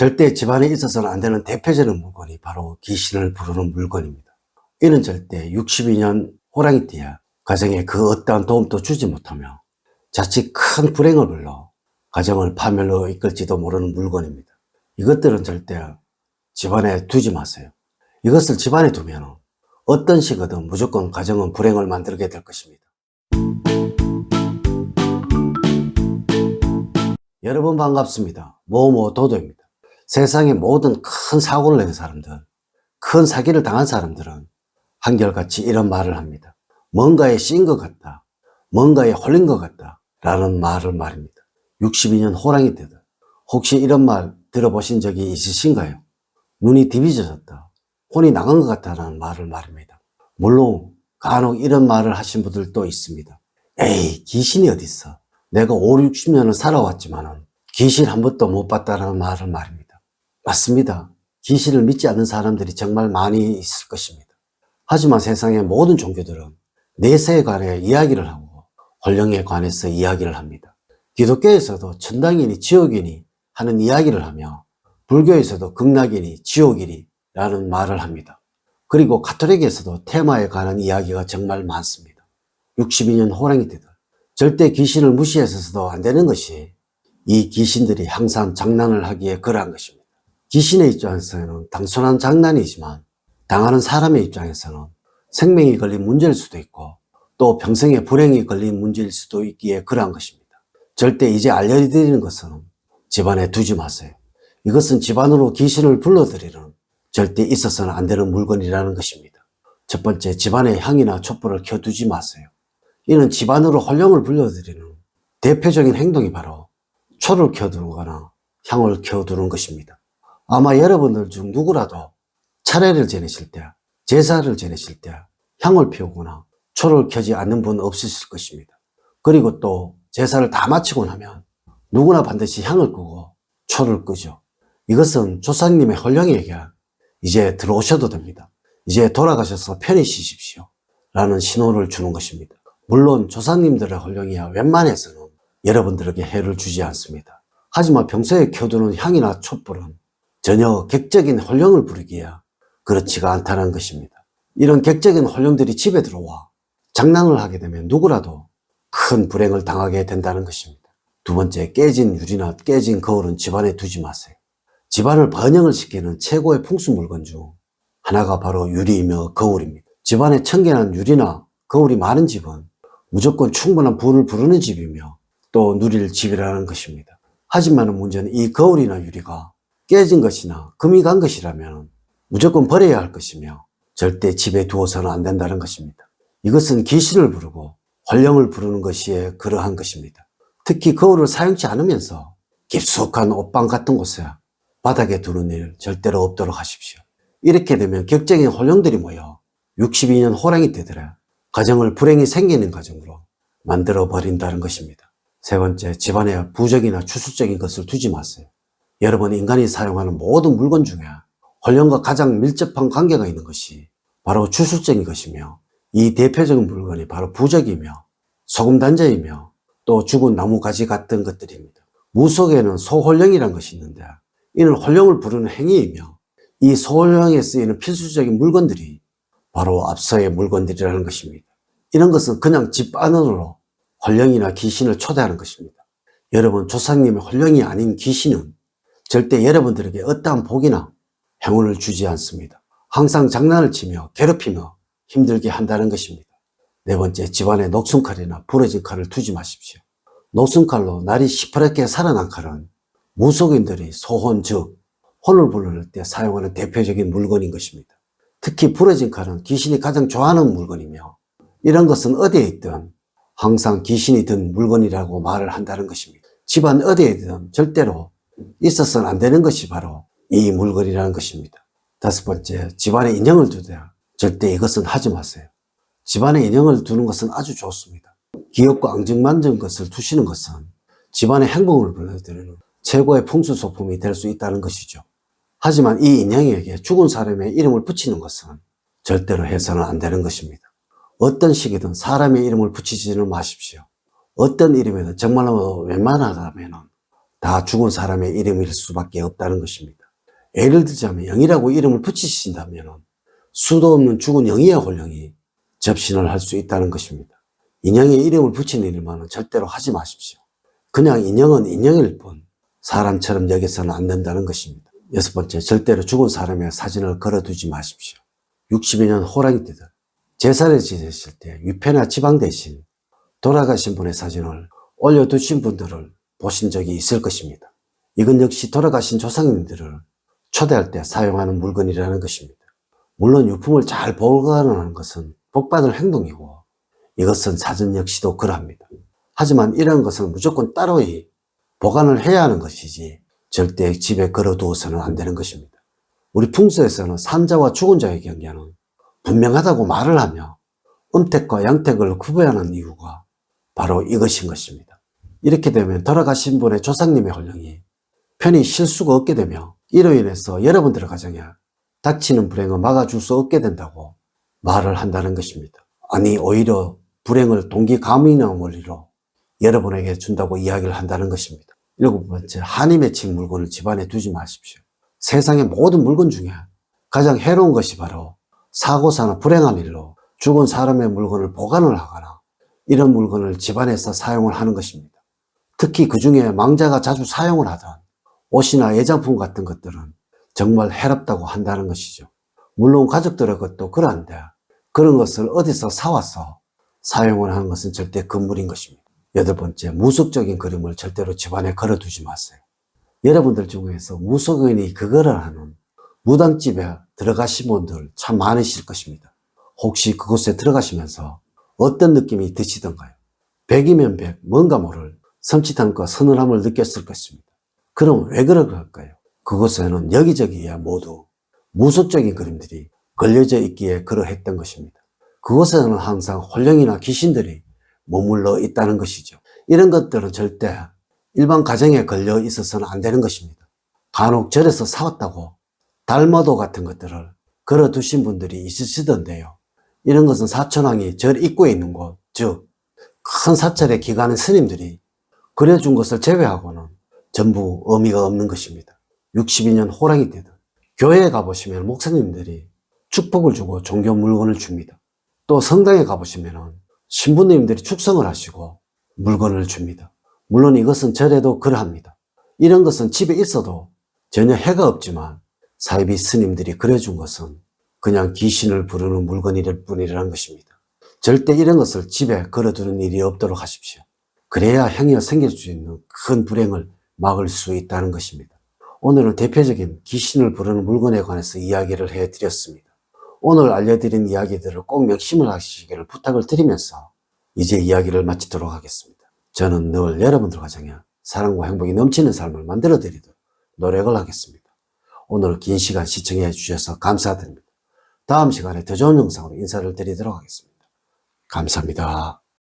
절대 집안에 있어서는 안 되는 대표적인 물건이 바로 귀신을 부르는 물건입니다. 이는 절대 62년 호랑이 띠야 가정에 그 어떠한 도움도 주지 못하며 자칫 큰 불행을 불러 가정을 파멸로 이끌지도 모르는 물건입니다. 이것들은 절대 집안에 두지 마세요. 이것을 집안에 두면 어떤 식이든 무조건 가정은 불행을 만들게 될 것입니다. 여러분 반갑습니다. 모모 도도입니다. 세상의 모든 큰 사고를 낸 사람들, 큰 사기를 당한 사람들은 한결같이 이런 말을 합니다. 뭔가에 씌인 것 같다. 뭔가에 홀린 것 같다. 라는 말을 말입니다. 62년 호랑이 때들. 혹시 이런 말 들어보신 적이 있으신가요? 눈이 디비져졌다. 혼이 나간 것 같다라는 말을 말입니다. 물론 간혹 이런 말을 하신 분들도 있습니다. 에이 귀신이 어딨어. 내가 5, 60년을 살아왔지만은 귀신 한 번도 못 봤다는 말을 말입니다. 맞습니다. 귀신을 믿지 않는 사람들이 정말 많이 있을 것입니다. 하지만 세상의 모든 종교들은 내세에 관해 이야기를 하고 혼령에 관해서 이야기를 합니다. 기독교에서도 천당이니 지옥이니 하는 이야기를 하며 불교에서도 극락이니 지옥이니 라는 말을 합니다. 그리고 가톨릭에서도 테마에 관한 이야기가 정말 많습니다. 62년 호랑이 때들 절대 귀신을 무시해서도 안 되는 것이 이 귀신들이 항상 장난을 하기에 그러한 것입니다. 귀신의 입장에서는 단순한 장난이지만 당하는 사람의 입장에서는 생명이 걸린 문제일 수도 있고 또 평생에 불행이 걸린 문제일 수도 있기에 그러한 것입니다. 절대 이제 알려드리는 것은 집안에 두지 마세요. 이것은 집안으로 귀신을 불러들이는 절대 있어서는 안 되는 물건이라는 것입니다. 첫 번째, 집안에 향이나 촛불을 켜두지 마세요. 이는 집안으로 혼령을 불러들이는 대표적인 행동이 바로 초를 켜두거나 향을 켜두는 것입니다. 아마 여러분들 중 누구라도 차례를 지내실 때, 제사를 지내실 때 향을 피우거나 초를 켜지 않는 분 없으실 것입니다. 그리고 또 제사를 다 마치고 나면 누구나 반드시 향을 끄고 초를 끄죠. 이것은 조상님의 헐령에게 이제 들어오셔도 됩니다. 이제 돌아가셔서 편히 쉬십시오. 라는 신호를 주는 것입니다. 물론 조상님들의 헐령이야 웬만해서는 여러분들에게 해를 주지 않습니다. 하지만 평소에 켜두는 향이나 촛불은 전혀 객적인 헐령을 부르기에 그렇지가 않다는 것입니다. 이런 객적인 헐령들이 집에 들어와 장난을 하게 되면 누구라도 큰 불행을 당하게 된다는 것입니다. 두 번째, 깨진 유리나 깨진 거울은 집안에 두지 마세요. 집안을 번영을 시키는 최고의 풍수 물건 중 하나가 바로 유리이며 거울입니다. 집안에 청결한 유리나 거울이 많은 집은 무조건 충분한 불을 부르는 집이며 또 누릴 집이라는 것입니다. 하지만 문제는 이 거울이나 유리가 깨진 것이나 금이 간 것이라면 무조건 버려야 할 것이며 절대 집에 두어서는 안 된다는 것입니다. 이것은 귀신을 부르고 활령을 부르는 것이 그러한 것입니다. 특히 거울을 사용치 않으면서 깊숙한 옷방 같은 곳에 바닥에 두는 일 절대로 없도록 하십시오. 이렇게 되면 격적인 혼령들이 모여 62년 호랑이 때들에 가정을 불행이 생기는 가정으로 만들어 버린다는 것입니다. 세 번째, 집안에 부적이나 추수적인 것을 두지 마세요. 여러분 인간이 사용하는 모든 물건 중에 혼령과 가장 밀접한 관계가 있는 것이 바로 추수적인 것이며 이 대표적인 물건이 바로 부적이며 소금 단자이며 또 죽은 나무 가지 같은 것들입니다. 무속에는 소홀령이라는 것이 있는데 이는 홀령을 부르는 행위이며 이 소홀령에 쓰이는 필수적인 물건들이 바로 앞서의 물건들이라는 것입니다. 이런 것은 그냥 집 안으로 홀령이나 귀신을 초대하는 것입니다. 여러분 조상님의 홀령이 아닌 귀신은 절대 여러분들에게 어떠한 복이나 행운을 주지 않습니다. 항상 장난을 치며 괴롭히며 힘들게 한다는 것입니다. 네 번째, 집안에 녹슨 칼이나 부러진 칼을 두지 마십시오. 녹슨 칼로 날이 시퍼렇게 살아난 칼은 무속인들이 소혼 즉 혼을 부를 때 사용하는 대표적인 물건인 것입니다. 특히 부러진 칼은 귀신이 가장 좋아하는 물건이며 이런 것은 어디에 있든 항상 귀신이 든 물건이라고 말을 한다는 것입니다. 집안 어디에 든 절대로 있어서는 안 되는 것이 바로 이 물건이라는 것입니다. 다섯 번째, 집안에 인형을 두되 절대 이것은 하지 마세요. 집안에 인형을 두는 것은 아주 좋습니다. 귀엽고 앙증맞은 것을 두시는 것은 집안의 행복을 불러드리는 최고의 풍수 소품이 될 수 있다는 것이죠. 하지만 이 인형에게 죽은 사람의 이름을 붙이는 것은 절대로 해서는 안 되는 것입니다. 어떤 시기든 사람의 이름을 붙이지는 마십시오. 어떤 이름에든 정말로 웬만하다면 다 죽은 사람의 이름일 수밖에 없다는 것입니다. 예를 들자면 영이라고 이름을 붙이신다면 수도 없는 죽은 영이야 홀령이 접신을 할 수 있다는 것입니다. 인형의 이름을 붙이는 일만은 절대로 하지 마십시오. 그냥 인형은 인형일 뿐 사람처럼 여겨서는 안 된다는 것입니다. 여섯 번째, 절대로 죽은 사람의 사진을 걸어두지 마십시오. 62년 호랑이 때들 제사를 지내실 때 위패나 지방 대신 돌아가신 분의 사진을 올려두신 분들을 보신 적이 있을 것입니다. 이건 역시 돌아가신 조상님들을 초대할 때 사용하는 물건이라는 것입니다. 물론 유품을 잘 보관하는 것은 복받을 행동이고 이것은 사전 역시도 그러합니다. 하지만 이런 것은 무조건 따로 이 보관을 해야 하는 것이지 절대 집에 걸어두어서는 안 되는 것입니다. 우리 풍수에서는 산자와 죽은 자의 경계는 분명하다고 말을 하며 음택과 양택을 구별하는 이유가 바로 이것인 것입니다. 이렇게 되면 돌아가신 분의 조상님의 홀령이 편히 쉴 수가 없게 되며 이로 인해서 여러분들의 가정에 닥치는 불행을 막아줄 수 없게 된다고 말을 한다는 것입니다. 아니 오히려 불행을 동기 가문이나 원리로 여러분에게 준다고 이야기를 한다는 것입니다. 일곱 번째, 한이 맺힌 물건을 집안에 두지 마십시오. 세상의 모든 물건 중에 가장 해로운 것이 바로 사고사나 불행한 일로 죽은 사람의 물건을 보관을 하거나 이런 물건을 집안에서 사용을 하는 것입니다. 특히 그 중에 망자가 자주 사용을 하던 옷이나 예장품 같은 것들은 정말 해롭다고 한다는 것이죠. 물론 가족들의 것도 그러한데 그런 것을 어디서 사와서 사용을 하는 것은 절대 금물인 것입니다. 여덟 번째, 무속적인 그림을 절대로 집안에 걸어두지 마세요. 여러분들 중에서 무속인이 그거를 하는 무당집에 들어가신 분들 참 많으실 것입니다. 혹시 그곳에 들어가시면서 어떤 느낌이 드시던가요? 백이면 백, 뭔가 모를 섬찟함과 서늘함을 느꼈을 것입니다. 그럼 왜 그럴까요? 그곳에는 여기저기야 모두 무속적인 그림들이 걸려져 있기에 그러했던 것입니다. 그곳에는 항상 홀령이나 귀신들이 머물러 있다는 것이죠. 이런 것들은 절대 일반 가정에 걸려 있어서는 안 되는 것입니다. 간혹 절에서 사왔다고 달마도 같은 것들을 걸어 두신 분들이 있으시던데요. 이런 것은 사천왕이 절 입구에 있는 곳, 즉, 큰 사찰의 기관의 스님들이 그려준 것을 제외하고는 전부 의미가 없는 것입니다. 62년 호랑이 때든 교회에 가보시면 목사님들이 축복을 주고 종교 물건을 줍니다. 또 성당에 가보시면 신부님들이 축성을 하시고 물건을 줍니다. 물론 이것은 절에도 그러합니다. 이런 것은 집에 있어도 전혀 해가 없지만 사이비 스님들이 그려준 것은 그냥 귀신을 부르는 물건일 뿐이라는 것입니다. 절대 이런 것을 집에 걸어두는 일이 없도록 하십시오. 그래야 행여 생길 수 있는 큰 불행을 막을 수 있다는 것입니다. 오늘은 대표적인 귀신을 부르는 물건에 관해서 이야기를 해드렸습니다. 오늘 알려드린 이야기들을 꼭 명심을 하시기를 부탁을 드리면서 이제 이야기를 마치도록 하겠습니다. 저는 늘 여러분들 가정에 사랑과 행복이 넘치는 삶을 만들어 드리도록 노력을 하겠습니다. 오늘 긴 시간 시청해 주셔서 감사드립니다. 다음 시간에 더 좋은 영상으로 인사를 드리도록 하겠습니다. 감사합니다.